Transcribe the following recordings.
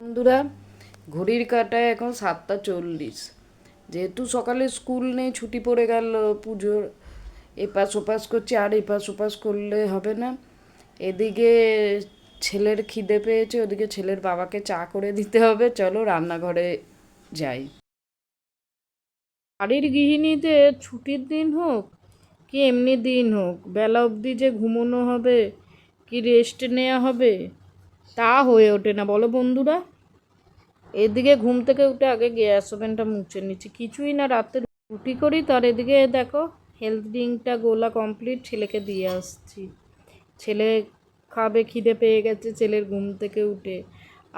বন্ধুরা, ঘড়ির কাটায় এখন সাতটা চল্লিশ। যেহেতু সকালে স্কুল নেই, ছুটি পড়ে গেল পুজোর, এপাশ ওপাশ করছি, আর এপাশ ওপাশ করলে হবে না। এদিকে ছেলের খিদে পেয়েছে, ওদিকে ছেলের বাবাকে চা করে দিতে হবে, চলো রান্নাঘরে যাই। বাড়ির গৃহিণীতে ছুটির দিন হোক কি এমনি দিন হোক, বেলা অবধি যে ঘুমোনো হবে, কি রেস্ট নেওয়া হবে তা হয়ে ওঠে না, বলো বন্ধুরা। এদিকে ঘুম থেকে উঠে আগে গ্যাস ওভেনটা মুছে নিচ্ছি। কিছুই না, রাতে রুটি করি, তার এদিকে দেখো হেলথ ড্রিঙ্কটা গোলা কমপ্লিট ছেলেকে দিয়ে আসছি। ছেলে খাবে, খিদে পেয়ে গেছে ছেলের ঘুম থেকে উঠে।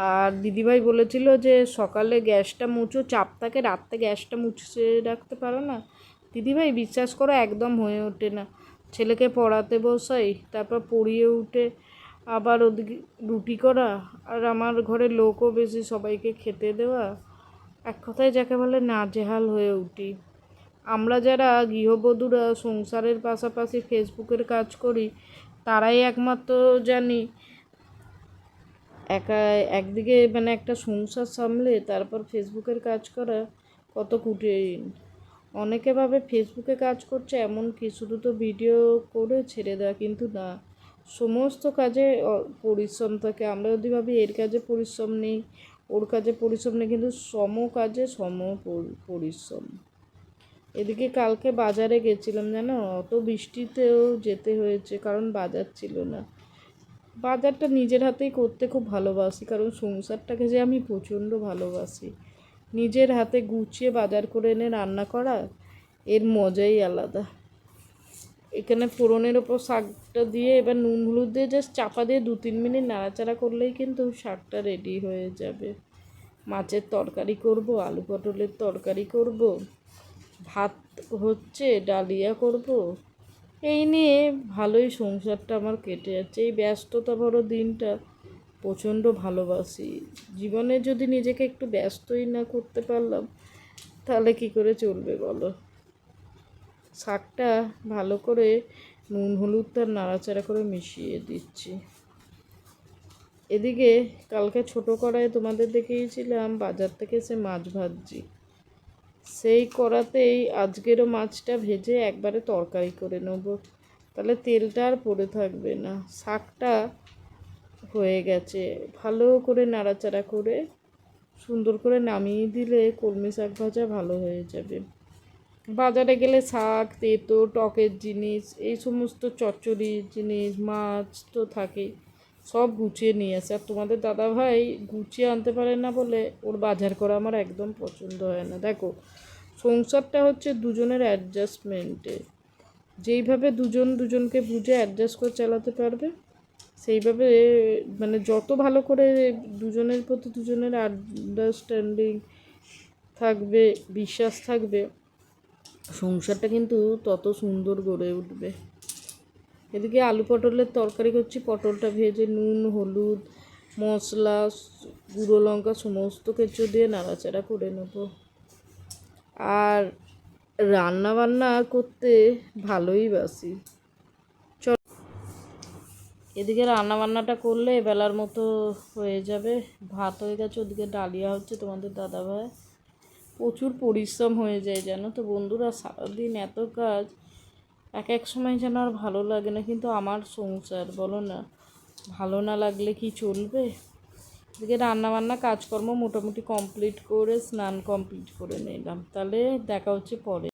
আর দিদিভাই বলেছিল যে, সকালে গ্যাসটা মুছো চাপ থাকে রাত্রে গ্যাসটা মুছে রাখতে পারো না। দিদিভাই, বিশ্বাস করো, একদম হয়ে ওঠে না। ছেলেকে পড়াতে বসাই, তারপর পড়িয়ে উঠে আবার ওদিকে রুটি করা, আর আমার ঘরে লোকও বেশি, সবাইকে খেতে দেওয়া। এক কথায় যাকে বলে নাজেহাল হয়ে উঠি। আমরা যারা গৃহবধূরা সংসারের পাশাপাশি ফেসবুকের কাজ করি, তারাই একমাত্র জানি, একা, একদিকে মানে একটা সংসার সামলে তারপর ফেসবুকের কাজ করা কত কঠিন। অনেকে ভাবে ফেসবুকে কাজ করছে এমন কি শুধু তো ভিডিও করে ছেড়ে দেওয়া কিন্তু না। সমস্ত কাজে পরিশ্রম থাকে। আমরা যদি ভাবি, এর কাজে পরিশ্রম নেই, ওর কাজে পরিশ্রম নেই, কিন্তু সম কাজে সম পরিশ্রম। এদিকে কালকে বাজারে গেছিলাম, জানো? অত বৃষ্টিতেও যেতে হয়েছে, কারণ বাজার ছিল না। বাজারটা নিজের হাতেই করতে খুব ভালোবাসি, কারণ সংসারটাকে যে আমি প্রচণ্ড ভালোবাসি। নিজের হাতে গুছিয়ে বাজার করে এনে রান্না করা, এর মজাই আলাদা। এখানে ফোড়নের ওপর শাকটা দিয়ে এবার নুন হলুদ দিয়ে জাস্ট চাপা দিয়ে দু তিন মিনিট নাড়াচাড়া করলেই কিন্তু শাকটা রেডি হয়ে যাবে। মাছের তরকারি করব, আলু পটলের তরকারি করব, ভাত হচ্ছে, ডালিয়া করব। এই নিয়ে ভালোই সংসারটা আমার কেটে যাচ্ছে। এই ব্যস্ততা বড় দিনটা প্রচণ্ড ভালোবাসি। জীবনে যদি নিজেকে একটু ব্যস্তই না করতে পারলাম, তাহলে কি করে চলবে বলো? শাকটা ভালো করে নুন, হলুদ হলুদটা নাড়াচাড়া করে মিশিয়ে দিচ্ছি। এদিকে কালকে ছোটো কড়াইয়ে তোমাদের দেখিয়েছিলাম, বাজার থেকে সে মাছ ভাজছি। সেই কড়াতেই আজকেরও মাছটা ভেজে একবারে তরকারি করে নেব। তাহলে তেলটা আর পড়ে থাকবে না। শাকটা হয়ে গেছে। ভালো করে নাড়াচাড়া করে সুন্দর করে নামিয়ে দিলে কলমি শাক ভাজা ভালো হয়ে যাবে। বাজারে গেলে শাক, তেতো, টকের জিনিস, এই সমস্ত চচ্চড়ির জিনিস, মাছ তো থাকেই। সব গুছিয়ে নিয়ে আসে। আর তোমাদের দাদা ভাই গুছিয়ে আনতে পারে না বলে ওর বাজার করা আমার একদম পছন্দ হয় না। দেখো, সংসারটা হচ্ছে দুজনের অ্যাডজাস্টমেন্টে। যেইভাবে দুজন দুজনকে বুঝে অ্যাডজাস্ট করে চালাতে পারবে, সেইভাবে মানে যত ভালো করে দুজনের প্রতি দুজনের আন্ডারস্ট্যান্ডিং থাকবে, বিশ্বাস থাকবে সংসারটা কিন্তু তত সুন্দর গড়ে উঠবে। এদিকে আলু পটলের তরকারি করছি, পটলটা ভেজে নুন, হলুদ, মশলা, গুঁড়ো লঙ্কা সমস্ত কিছু দিয়ে নাড়াচাড়া করে নেব। আর রান্না বান্না করতে ভালোই বাসি। চল। এদিকে রান্না বান্নাটা করলে বেলার মতো হয়ে যাবে। ভাত হয়ে গেছে, ওদিকে ডালিয়া হচ্ছে তোমাদের দাদা ভাই প্রচুর পরিশ্রম হয়ে যায় জানো তো বন্ধুরা, সারাদিন এত কাজ, এক এক সময় যেন আর ভালো লাগে না। কিন্তু আমার সংসার, বলো না, ভালো না লাগলে কি চলবে? এদিকে রান্নাবান্না কাজকর্ম মোটামুটি কমপ্লিট করে, স্নান কমপ্লিট করে নিলাম। তাহলে দেখা হচ্ছে পরে।